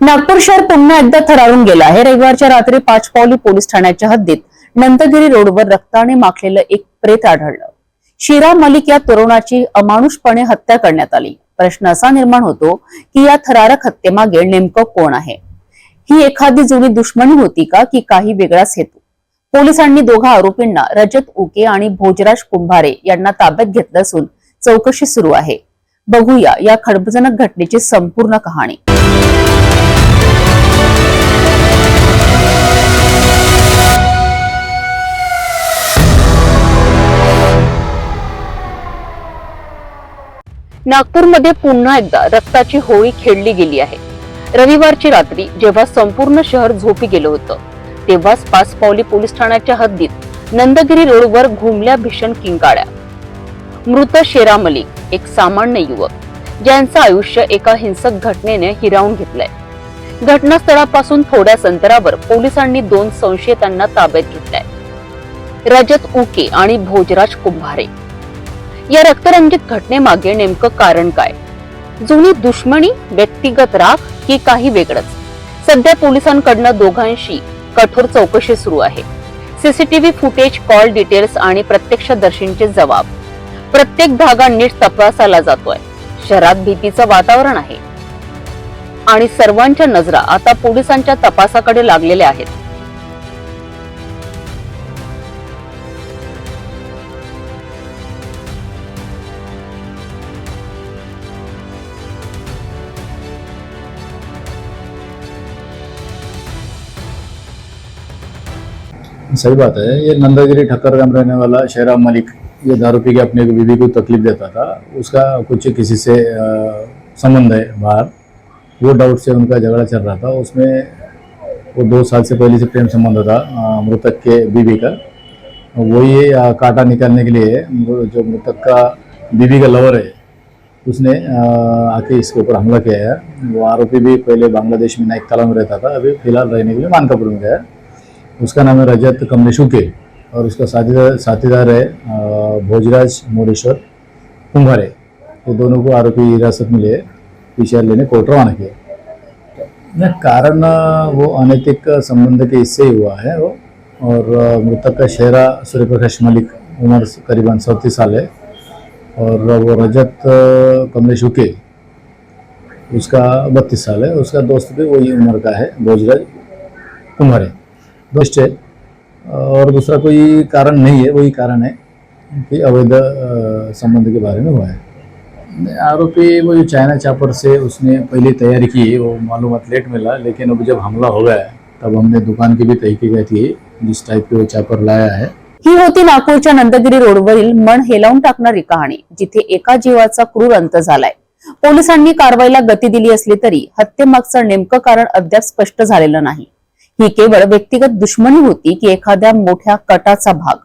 नागपूर शहर पुन्हा एकदा थरारून गेलं आहे. रविवारच्या रात्री पाचपावली पोलीस ठाण्याच्या हद्दीत नंदगिरी रोडवर रक्ताने माखलेलं एक प्रेत आढळलं. शिरा मलिक या तरुणाची अमानुषपणे हत्या करण्यात आली. प्रश्न असा निर्माण होतो की या थरारक हत्येमागे नेमकं कोण आहे? ही एखादी जुनी दुश्मनी होती का की काही वेगळाच हेतू? पोलिसांनी दोघा आरोपींना रजत उके आणि भोजराज कुंभारे यांना ताब्यात घेतलं असून चौकशी सुरू आहे. बघूया या खडबजनक घटनेची संपूर्ण कहाणी. नागपूरमध्ये पुन्हा एकदा रक्ताची होळी खेळली गेली आहे. रविवारची रात्री जेव्हा संपूर्ण शहर झोपी गेलं होतं तेव्हाच पाच पावली पोलीस ठाण्याच्या हद्दीत नंदगिरी रोडवर घुमल्या भीषण किंकाळ्या मृत शेरा मलिक एक सामान्य युवक ज्यांचं आयुष्य एका हिंसक घटनेने हिरावून घेतलंय. घटनास्थळापासून थोड्याच अंतरावर पोलिसांनी दोन संशयितांना ताब्यात घेतलाय. रजत उके आणि भोजराज कुंभारे. या रक्तरंजित घटनेमागे नेमकं कारण काय? जुनी दुश्मनी व्यक्तिगत राग की काही वेगळंच? सध्या पोलिसांकडनं दोघांशी कठोर चौकशी सुरू आहे. सीसीटीव्ही फुटेज कॉल डिटेल्स आणि प्रत्यक्षदर्शींचे जबाब. प्रत्येक धागा नीट तपासाला जातोय. शहरात भीतीचं वातावरण आहे. आणि सर्वांच्या नजरा आता पोलिसांच्या तपासाकडे लागलेल्या आहेत. सही बात है, ये नंदागिरी ठक्कर गाँव रहने वाला शेरा मलिक, ये दारू पी के अपने बीवी को तकलीफ़ देता था, उसका कुछ किसी से संबंध है बाहर। वो डाउट से उनका झगड़ा चल रहा था, उसमें वो दो साल से पहले से प्रेम संबंध था मृतक के बीवी का। वही कांटा निकालने के लिए जो मृतक का बीवी का लवर है, उसने आके इसके ऊपर हमला किया है। वो आरोपी भी पहले बांग्लादेश में ताला में रहता था, अभी फ़िलहाल रहने के लिए मानकापुर में गया उसका नाम है रजत कमलेश उके और उसका साथीदार साथीदार है भोजराज मोरेश्वर कुंभारे। ये दोनों को आरोपी हिरासत में लिए, पीसीआर लेने कोर्ट रवाना किया। कारण वो अनैतिक संबंध के इससे ही हुआ है वो। और मृतक का शहरा सूर्यप्रकाश मलिक, उम्र करीबन सौंतीस साल है। और वो रजत कमलेश उके उसका बत्तीस साल है। उसका दोस्त भी वही उम्र का है, भोजराज कुंभारे। दोस्त है। और दूसरा कोई कारण नहीं है वही कारण है कि अवैध संबंध के बारे में हुआ है। आरोपी वो जो चाइना चापर से उसने पहले तैयारी की वो मालूम लेट मिला लेकिन अब जब हमला हो गया तब हमने दुकान की भी तहकीकात की जिस टाइप के वो चापर लाया है। ही होती नागपूरच्या नंदगिरी रोडवरील मन हेलावून टाकणारी कहाणी जिथे एका जीवाचा क्रूर अंत झालाय. पोलिसांनी कारवाईला गती दिली असली तरी हत्येमागचं नेमकं कारण अद्याप स्पष्ट झालेलं नाही. ही केवळ व्यक्तिगत दुश्मनी होती की एखाद्या मोठ्या कटाचा भाग.